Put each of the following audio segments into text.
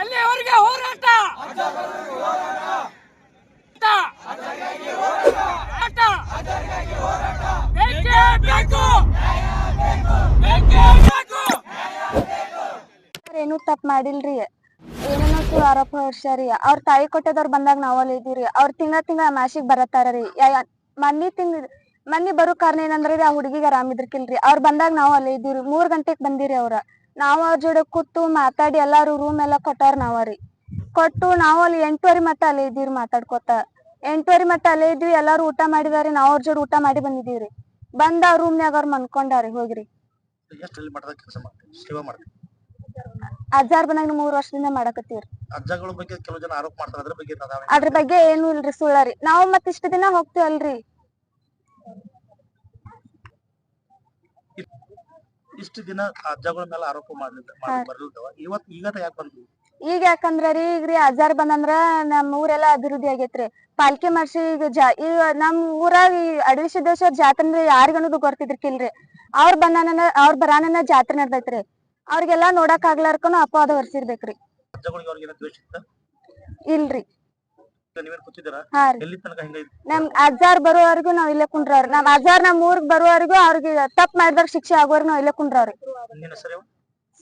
ಎಲ್ಲಿವರೆಗೆ ಹೋರಾಟ. ಹೋರಾಟ. ಬೇಕೇ ಬೇಕು. ಬೇಕೇ ಬೇಕು. ಏನು ತಪ್ಪು ಮಾಡಿಲ್ರಿ. ಏನೇನೋ ಆರೋಪ ಹೊಡ್ಸ್ಯಾರಿ ಅವ್ರ ತಾಯಿ ಕೊಟ್ಟದವ್ರು ಬಂದಾಗ ನಾವಲ್ಲಿ ಇದೀರಿ. ಅವ್ರ ತಿಂಗಳ ತಿಂಗಳ ಮಾಸಿಗ್ ಬರತ್ತಾರ್ರಿ ಮನ್ನಿ ತಿಂಗ್ ಮನ್ನಿ ಬರೋ ಕಾರಣ ಏನಂದ್ರೆ ಆ ಹುಡುಗಿಗೆ ಆರಾಮ್ ಇದ್ರಕಿಲ್ರಿ ಅವ್ರ ಬಂದಾಗ ನಾವು ಅಲ್ಲಿ ಇದೀವ್ರಿ. ಮೂರ್ ಗಂಟೆಗ್ ಬಂದಿರಿ ಅವ್ರ. ನಾವ್ ಅವ್ರ ಜೋಡಿ ಕೂತು ಮಾತಾಡಿ ಎಲ್ಲಾರು ರೂಮ್ ಎಲ್ಲಾ ಕೊಟ್ಟಾರ ನಾವರಿ. ಕೊಟ್ಟು ನಾವ್ ಅಲ್ಲಿ ಎಂಟುವರಿ ಮಟ್ಟ ಅಲ್ಲೇ ಇದೀವ್ರಿ ಮಾತಾಡ್ಕೊತ. ಎಂಟುವರಿ ಮಟ್ಟ ಅಲ್ಲೇ ಇದ್ವಿ ಎಲ್ಲಾರು ಊಟ ಮಾಡಿದಾರಿ ನಾವ್ ಅವ್ರ ಜೋಡಿ ಊಟ ಮಾಡಿ ಬಂದಿದೀವ್ರಿ ಬಂದ ಅವ್ರ ರೂಮ್ನ್ಯಾಗ ಅವ್ರ ಮನ್ಕೊಂಡಾರಿ ಹೋಗ್ರಿ. ಎಷ್ಟರಲ್ಲಿ ಮಟ್ಟದಾಗ ಕೆಲಸ ಮಾಡ್ತೀವಿ ಸೇವಾ ಮಾಡ್ತೀವಿ ಅಜ್ಜಾರ್ ಬಂದಾಗ ಮೂರ್ ವರ್ಷದಿಂದ ಮಾಡಕತ್ತೀವ್ರಿ. ಅಜ್ಜಗಳ ಬಗ್ಗೆ ಕೆಲವು ಜನ ಆರೋಪ ಮಾಡ್ತಾರೆ ಅದ್ರ ಬಗ್ಗೆ ನಾವ್ ಅದ್ರ ಬಗ್ಗೆ ಏನು ಇಲ್ರಿ ಸುಳ್ಳರಿ. ನಾವ್ ಮತ್ ಇಷ್ಟ ದಿನ ಹೋಗ್ತೀವಲ್ರಿ. ಇಷ್ಟು ದಿನ ಅಜ್ಜಗಳ ಮೇಲೆ ಆರೋಪ ಮಾಡ್ಲಿಲ್ಲ. ಬರ್ಲಿಲ್ದವ ಇವತ್ ಈಗ ಯಾಕೆ ಈಗ ಯಾಕಂದ್ರ ರೀ ಈಗ ರೀ ಅಜ್ಜಾರ್ ಬಂದಂದ್ರ ನಮ್ ಊರೆಲ್ಲಾ ಅಭಿವೃದ್ಧಿ ಆಗೇತ್ರಿ. ಪಾಲ್ಕಿ ಮಾಡ್ಸಿ ಈಗ ಜಾ ಈಗ ನಮ್ ಊರಾಗ ಈ ಅಡವಿ ಸಿದ್ದೇಶ್ವರ ಜಾತ್ರೆ ಯಾರಿಗ ಅನ್ನೋದು ಗೊತ್ತಿದ್ರಿಕಿಲ್ರಿ ಅವ್ರ ಬಂದಾನ ಅವ್ರ ಬರಾನನ ಜಾತ್ರೆ ನಡ್ದೈತ್ರಿ. ಅವ್ರಿಗೆಲ್ಲಾ ನೋಡಕ್ ಆಗ್ಲಾರ್ಕನು ಅಪವಾದ ಹೊರ್ಸಿರ್ಬೇಕ್ರಿ. ಅಜ್ಜಗಳಿಗೆ ಅವ್ರಿಗೆ ದ್ವೇಷ ಇತ್ತ? ಇಲ್ರಿ. ನೀವೇನ್ ಕೂತಿದ್ದೀರಾ? ಹಾ ರೀ. ಎಲ್ಲಿ ತನಕ ಹಿಂಗ ನಮ್ ಅಜ್ಜಾರ್ ಬರೋವರೆಗೂ ನಾವ್ ಇಲ್ಲೇ ಕುಂಡ್ರವ್ರಿ. ನಮ್ ಅಜ್ಜಾರ್ ನಮ್ ಊರ್ಗ್ ಬರೋವರೆಗೂ ಅವ್ರಿಗೆ ತಪ್ಪ ಮಾಡಿದ್ರ ಶಿಕ್ಷೆ ಆಗೋವರೆಗೂ ನಾವ್ ಇಲ್ಲೇ ಕುಂಡ್ರವ್ರಿ. ನಿನ್ನ ಹೆಸರು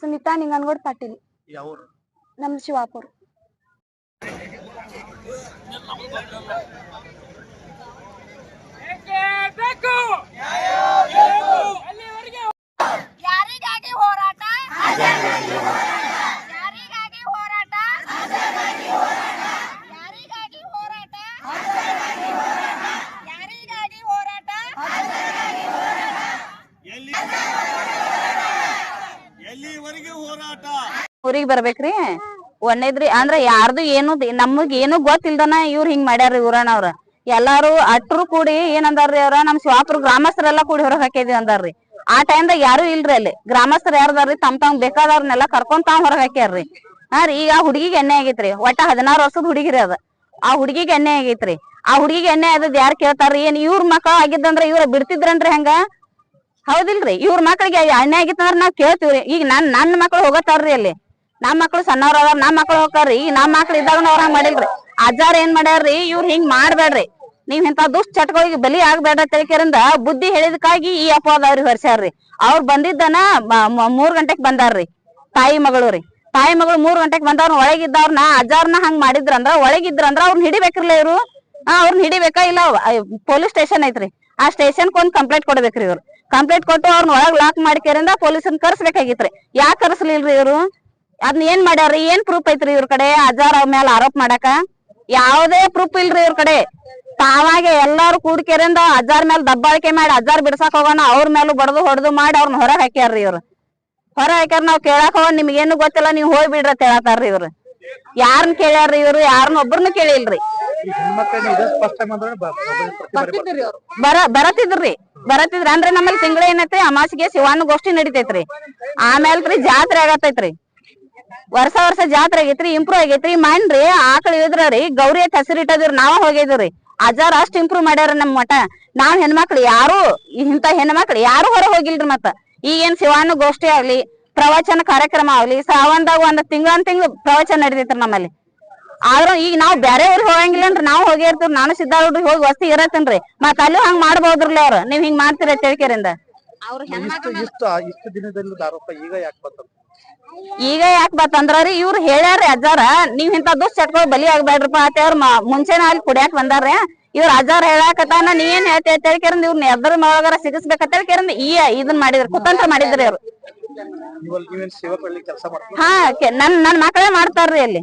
ಸುನೀತಾ ನಿಂಗನ್ಗೋಡ್ ಪಾಟೀಲ್. ಯಾವ ಊರು? ನಮ್ ಶಿವಾಪುರ್. ಬೇಕು? ಬೇಕು ಎಲ್ಲಿವರೆಗೆ ಯಾರಿಗಾಗಿ ಹೋರಾಟ ಯಾರಿಗಾಗಿ ಹೋರಾಟ ಯಾರಿಗಾಗಿ ಹೋರಾಟ ಯಾರಿಗಾಗಿ ಹೋರಾಟ ಊರಿಗ್ ಬರ್ಬೇಕ್ರಿ? ಒಂದೈದ್ರಿ ಅಂದ್ರ ಯಾರ್ದು ಏನು ನಮಗ್ ಏನು ಗೊತ್ತಿಲ್ದನ ಇವ್ರ ಹಿಂಗ್ ಮಾಡ್ಯಾರ್ರಿ ಅವ್ರ. ಎಲ್ಲಾರು ಅಟ್ರು ಕೂಡಿ ಏನಂದಾರ್ರಿ ಅವ್ರ, ನಮ್ ಶಿವಾಪುರ ಗ್ರಾಮಸ್ಥರೆಲ್ಲಾ ಕೂಡಿ ಹೊರಗ್ ಹಾಕಿದ್ವಿ ಅಂದಾರ್ರಿ. ಆ ಟೈಮ್ದಾಗ ಯಾರು ಇಲ್ರಿ ಅಲ್ಲಿ. ಗ್ರಾಮಸ್ಥರು ಯಾರ್ದಾರ್ರಿ, ತಮ್ ತಮ್ ಬೇಕಾದವ್ರನ್ನೆಲ್ಲ ಕರ್ಕೊಂಡ್ ತಾವ್ ಹೊರಗ್ ಹಾಕ್ಯಾರ್ರಿ. ಹಾ ರೀ, ಈಗ ಆ ಹುಡುಗಿಗೆ ಎಣ್ಣೆ ಆಗೈತ್ರಿ. ಒಟ್ಟ ಹದಿನಾರು ವರ್ಷದ ಹುಡುಗಿರಿ ಅದ. ಆ ಹುಡುಗಿಗೆ ಎಣ್ಣೆ ಆಗೈತ್ರಿ. ಆ ಹುಡುಗಿಗೆ ಎಣ್ಣೆ ಆದದ್ ಯಾರ್ ಕೇಳ್ತಾರ್ರಿ? ಏನ್ ಇವ್ರ ಮಕ್ಳ ಆಗಿದ್ದಂದ್ರ ಇವ್ರ ಬಿಡ್ತಿದ್ರನ್ರಿ ಹೆಂಗ? ಹೌದಿಲ್ರಿ, ಇವ್ರ ಮಕ್ಳಿಗೆ ಎಣ್ಣೆ ಆಗಿತ್ತಂದ್ರ ನಾವ್ ಕೇಳ್ತೀವ್ರಿ. ಈಗ ನನ್ ನನ್ ಮಕ್ಳು ಹೋಗತಾರ್ರಿ ಅಲ್ಲಿ. ನಮ್ ಮಕ್ಳು ಸಣ್ಣವ್ರ ಅದಾರ, ನಮ್ ಮಕ್ಳು ಹೋಗ್ತಾರ್ರಿ ನಮ್ ಮಕ್ಳು ಇದ್ದಾಗ ಅವ್ರ ಹಂಗ್ ಮಾಡಿಲ್ರಿ. ಅಜ್ಜಾರ್ ಏನ್ ಮಾಡ್ಯಾರ್ರಿ, ಇವ್ರ ಹಿಂಗ್ ಮಾಡ್ಬೇಡ್ರಿ ನೀವ್ ಇಂತ ದುಷ್ಟ ಚಟಗಳಿಗೆ ಬಲಿ ಆಗ್ಬೇಡ ತಿಳ್ಕರಿಂದ ಬುದ್ಧಿ ಹೇಳಿದಕ್ಕಾಗಿ ಈ ಅಪವಾದ ಅವ್ರಿಗೆ ಹೊರ್ಸ್ಯಾರ್ರಿ. ಅವ್ರ ಬಂದಿದ್ದನ ಮೂರ್ ಗಂಟೆಕ್ ಬಂದಾರ್ರಿ. ತಾಯಿ ಮಗಳು ರೀ. ತಾಯಿ ಮಗಳು ಮೂರ್ ಗಂಟೆಗ್ ಬಂದವ್ರ ಒಳಗಿದ್ದವ್ರನ್ನ ಅಜ್ಜಾರ್ನ ಹಂಗ್ ಮಾಡಿದ್ರಂದ್ರ, ಒಳಗಿದ್ರಂದ್ರ ಅವ್ರನ್ನ ಹಿಡಿಬೇಕ್ರಲ್ಲ ಇವ್ರು? ಅವ್ರನ್ನ ಹಿಡಿಬೇಕಾ ಇಲ್ಲ ಪೊಲೀಸ್ ಸ್ಟೇಷನ್ ಐತ್ರಿ. ಆ ಸ್ಟೇಷನ್ ಒಂದ್ ಕಂಪ್ಲೇಂಟ್ ಕೊಡ್ಬೇಕ್ರಿ ಇವ್ರು. ಕಂಪ್ಲೇಂಟ್ ಕೊಟ್ಟು ಅವ್ರನ್ನ ಒಳಗ್ ಲಾಕ್ ಮಾಡ್ಕೇರಿಂದ ಪೊಲೀಸನ್ ಕರ್ಸ್ಬೇಕಾಗಿತ್ರಿ. ಯಾಕೆ ಕರ್ಸ್ಲಿಲ್ರಿ ಇವ್ರು? ಅದ್ನ ಏನ್ ಮಾಡ್ಯಾರ್ರಿ ಏನ್ ಪ್ರೂಫ್ ಐತ್ರಿ ಇವ್ರ ಕಡೆ? ಅಜಾರ್ ಮೇಲೆ ಆರೋಪ ಮಾಡಾಕ? ಯಾವ್ದೇ ಪ್ರೂಫ್ ಇಲ್ರಿ ಇವ್ರ ಕಡೆ. ತಾವಾಗೆ ಎಲ್ಲಾರು ಕೂಡ್ಕೆರಿಂದ ಅಜಾರ್ ಮೇಲೆ ದಬ್ಬಾಳಿಕೆ ಮಾಡಿ ಅಜಾರ್ ಬಿಡ್ಸಾಕ್ ಹೋಗೋಣ ಅವ್ರ ಮೇಲೂ ಬಡದು ಹೊಡೆದು ಮಾಡಿ ಅವ್ರನ್ನ ಹೊರ ಹಾಕ್ಯಾರ್ರಿ ಇವ್ರು. ಹೊರ ಹಾಕ್ಯಾರ ನಾವ್ ಕೇಳಾಕ್ ಹೋಗೋಣ ನಿಮ್ಗೇನು ಗೊತ್ತಿಲ್ಲ ನೀವ್ ಹೋಗಿ ಬಿಡ್ರಿ ಅಂತ ಹೇಳತಾರ್ರಿ ಇವ್ರು. ಯಾರನ್ನ ಕೇಳ್ಯಾರ್ರಿ ಇವ್ರು? ಯಾರನ್ನ ಒಬ್ರನ್ನ ಕೇಳಿಲ್ರಿ. ಬಾರಿ ಬರತಿದ್ರಿ ಬರತಿದ್ರಿ. ಅಂದ್ರೆ ನಮ್ಮಲ್ಲಿ ತಿಂಗಳ ಏನೈತ್ರಿ? ಅಮಾಸಿಗೆ ಶಿವಾನು ಗೋಷ್ಠಿ ನಡಿತೈತ್ರಿ. ಆಮೇಲ್ರಿ ಜಾತ್ರೆ ಆಗತೈತ್ರಿ. ವರ್ಷ ವರ್ಷ ಜಾತ್ರೆ ಆಗೈತ್ರಿ ಇಂಪ್ರೂವ್ ಆಗೈತ್ರಿ. ಮಾಡ್ರಿ ಆಕಳ ಇದ್ರಿ ಗೌರಿ ಅಂತ ಹೆಸರು ಇಟ್ಟದ್ರಿ ನಾವ ಹೋಗಿದ್ರಿ ಅಜಾರ್ ಅಷ್ಟ್ ಇಂಪ್ರೂವ್ ಮಾಡ್ಯಾರ ನಮ್ ಮಠ. ನಾವ್ ಹೆಣ್ಮಕ್ಳು ಯಾರು, ಇಂತ ಹೆಣ್ಮಕ್ಳು ಯಾರು ಹೊರ ಹೋಗಿಲ್ರಿ ಮತ್ತ. ಈಗೇನ್ ಶಿವಾನು ಗೋಷ್ಠಿ ಆಗ್ಲಿ, ಪ್ರವಚನ ಕಾರ್ಯಕ್ರಮ ಆಗ್ಲಿ ಶ್ರಾವಣದಾಗ ಒಂದ್ ತಿಂಗಳ ತಿಂಗ್ಳು ಪ್ರವಚನ ನಡೆದಿತ್ರಿ ನಮ್ಮಲ್ಲಿ. ಆದ್ರ ಈಗ ನಾವ್ ಬ್ಯಾರೆ ಊರಿಗೆ ಹೋಗಂಗಿಲ್ಲನ್ರಿ. ನಾವ್ ಹೋಗಿ ಇರ್ತೀವಿ ನಾನು ಸಿದ್ದಾರೂಢ್ರಿಗೆ ಹೋಗಿ ವಸ್ತಿ ಇರತ್ತೇನ್ರಿ. ಮತ್ತ ಅಲ್ಲೂ ಹಂಗ್ ಮಾಡ್ಬೋದ್ರಲ್ಲ ಅವ್ರ. ನೀವ್ ಹಿಂಗ್ ಮಾಡ್ತೀರ ತಿಳ್ಕೇರಿಂದ ಇಷ್ಟು ದಿನದಲ್ಲಿ ಈಗ ಯಾಕೆ ಈಗ ಯಾಕೆ ಬತ್ತಂದ್ರಿ ಇವ್ರು ಹೇಳ್ಯಾರ್ರಿ ಅಜ್ಜಾರ ನೀವ್ ಇಂತ ದುಷ್ಟ ಚಟ್ಕೊಳ್ ಬಲಿ ಆಗ್ಬೇಡ್ರಪ್ಪ ಅಂತ ಅವ್ರ ಮುಂಚೆನ ಅಲ್ಲಿ ಕುಡಿಯಾಕ್ ಬಂದಾರ್ರಿ. ಇವ್ರ ಅಜ್ಜಾರ ಹೇಳಾಕತ್ತಾನ ನೀ ಏನ್ ಹೇಳ್ತಿ ಅಂತ ಕೇರಂದ್ ಇವ್ರನ್ನ ಎದ್ರ ಮಗರ ಸಿಗಿಸ್ಬೇಕಂತ ಕೇರಂದ್ ಈ ಇದನ್ ಮಾಡಿದ್ರಿ ಕುತಂತ್ರ ಮಾಡಿದ್ರಿ ಅವ್ರು ಹಾ ನನ್ ನನ್ ಮಕ್ಕಳೇ ಮಾಡ್ತಾರ್ರಿ ಅಲ್ಲಿ.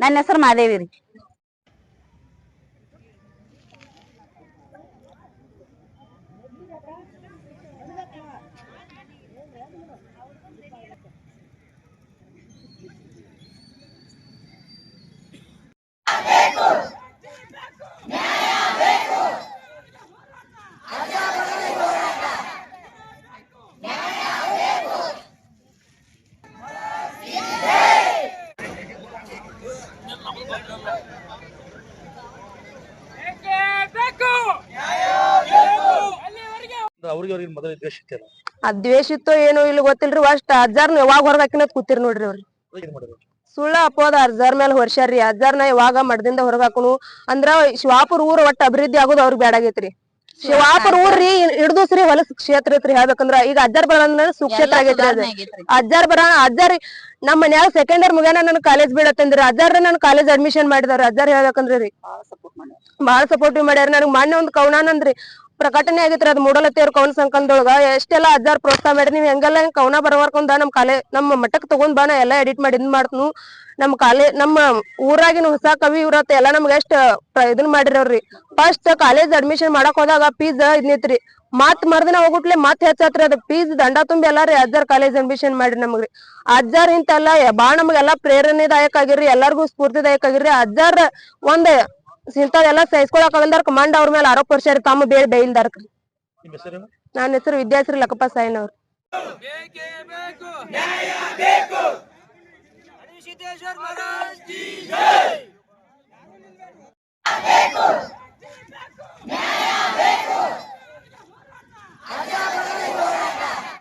ನನ್ನ ಹೆಸರು ಮಾದೇವಿ ರೀ. ಅವ್ರಿಗೆ ಅವ್ರಿಗೆ ಮೊದಲ ದ್ವೇಷ ಇತ್ತೇನ ಅದ್ ದ್ವೇಷ ಇತ್ತೋ ಏನೋ ಇಲ್ಲಿ ಗೊತ್ತಿಲ್ರಿ ಅಷ್ಟ ಅಜ್ಜಾರ್ನ ಯಾವಾಗ ಹೊರಗ್ ಹಾಕಿನತ್ ಕೂತಿರ್ ನೋಡ್ರಿ ಅವ್ರಿ. ಏನ್ ಮಾಡಿದ್ರು ಸುಳ್ಳ ಅಪ್ಪೋದ ಅಜ್ಜಾರ್ ಮೇಲೆ ಹೊರ್ಸ್ಯಾರ್ರಿ ಅಜ್ಜಾರ್ನ ಯಾವಾಗ ಮಡದಿಂದ ಹೊರಗ್ ಹಾಕುನು ಅಂದ್ರ ಶಿವಾಪುರ ಊರ್ ಒಟ್ಟ ಅಭಿವೃದ್ಧಿ ಆಗೋದು ಅವ್ರಿಗೆ ಬ್ಯಾಡಾಗೈತ್ರಿ ಶಿವಾಪುರ ಊರ್ರಿ ಹಿಡ್ದು ಶ್ರೀ ಹೊಲಸ್ ಕ್ಷೇತ್ರ ಐತ್ರಿ ಹೇಳ್ಬೇಕಂದ್ರ ಈಗ ಅಜ್ಜಾರ್ ಬರ ಸುಕ್ಷೇತ್ರ ಆಗೈತ್ರಿ ಅದ. ಅಜ್ಜಾರ್ ಬರ ಅಜ್ಜಾರ್ ನಮ್ಮ ಮನ್ಯಾಗ ಸೆಕೆಂಡ್ ಇಯರ್ ಮುಗ್ಯಾನ ನನ್ ಕಾಲೇಜ್ ಬಿಡತ್ತಂದ್ರಿ ಅಜ್ಜಾರ ನನ್ ಕಾಲೇಜ್ ಅಡ್ಮಿಷನ್ ಮಾಡಿದಾರ ಅಜ್ಜಾರ್ ಹೇಳ್ಬೇಕಂದ್ರಿ ರೀ. ಬಾಳ ಸಪೋರ್ಟಿವ್ ಮಾಡ್ಯಾರ. ನನಗ್ ಮೊನ್ನೆ ಒಂದ್ ಕವನಾನಂದ್ರಿ ಪ್ರಕಟಣೆ ಆಗೈತ್ರಿ, ಅದ್ ಮೂಡಲತ್ತೆಯವ್ರ ಕವನ ಸಂಕಲನದೊಳಗ ಎಷ್ಟೆಲ್ಲಾ ಅಜ್ಜಾರ್ ಪ್ರೋತ್ಸಾಹ ಮಾಡಿ ನೀವ್ ಹೆಂಗೆಲ್ಲ ಹಿಂಗ್ ಕವನ ಬರವರ್ಕೊಂಡ ನಮ್ ಕಾಲೇ, ನಮ್ಮ ಮಠಕ್ ತಗೊಂಡ್ ಬಾ, ನಾ ಎಲ್ಲಾ ಎಡಿಟ್ ಮಾಡಿ ಮಾಡ್ತನು. ನಮ್ ಕಾಲೇ, ನಮ್ಮ ಊರಾಗಿನ ಹೊಸ ಕವಿ ಇವ್ರತ್ತ ಎಲ್ಲಾ ನಮ್ಗ ಎಷ್ಟ್ ಇದನ್ ಮಾಡಿರವ್ರಿ ಫಸ್ಟ್ ಕಾಲೇಜ್ ಅಡ್ಮಿಷನ್ ಮಾಡಕ್ ಹೋದಾಗ ಫೀಸ್ ಇದ್ನಿತ್ರಿ ಮತ್ ಮರ್ದಿನ ಹೋಗುಟ್ಲೆ ಮತ್ ಹೆಚ್ಚಾತ್ರಿ ಅದ. ಫೀಸ್ ದಂಡ ತುಂಬಿ ಎಲ್ಲಾರಿ ಅಜ್ಜಾರ್ ಕಾಲೇಜ್ ಅಡ್ಮಿಷನ್ ಮಾಡ್ರಿ ನಮಗ್ರಿ ಅಜ್ಜಾರ್ ಇಂತೆಲ್ಲ ಬಾಳ ನಮ್ಗೆಲ್ಲಾ ಪ್ರೇರಣೆದಾಯಕ ಆಗಿರ್ರಿ, ಎಲ್ಲಾರ್ಗು ಸ್ಫೂರ್ತಿದಾಯಕ ಆಗಿರ್ರಿ. ಅಜ್ಜಾರ್ ಒಂದ್ ಇಂಥದೆಲ್ಲ ಸಹಿಸ್ಕೊಳಕ್ ಅವಂದರ್ಕ ಮಂಡ ಅವ್ರ ಮೇಲೆ ಆರೋಪ ವರ್ಷ ತಮ್ಮ ಬೇರೆ ಬೇಯಿಲ್ದಾರ್ಕ ನನ್ನ ಹೆಸರು? ವಿದ್ಯಾಶ್ರೀ ಲಕ್ಕಪ್ಪ ಸಾಯಿನ್ ಅವ್ರು. ಸಿದ್ದೇಶ್ವರ ಮಹಾರಾಜ್ ಜೈ.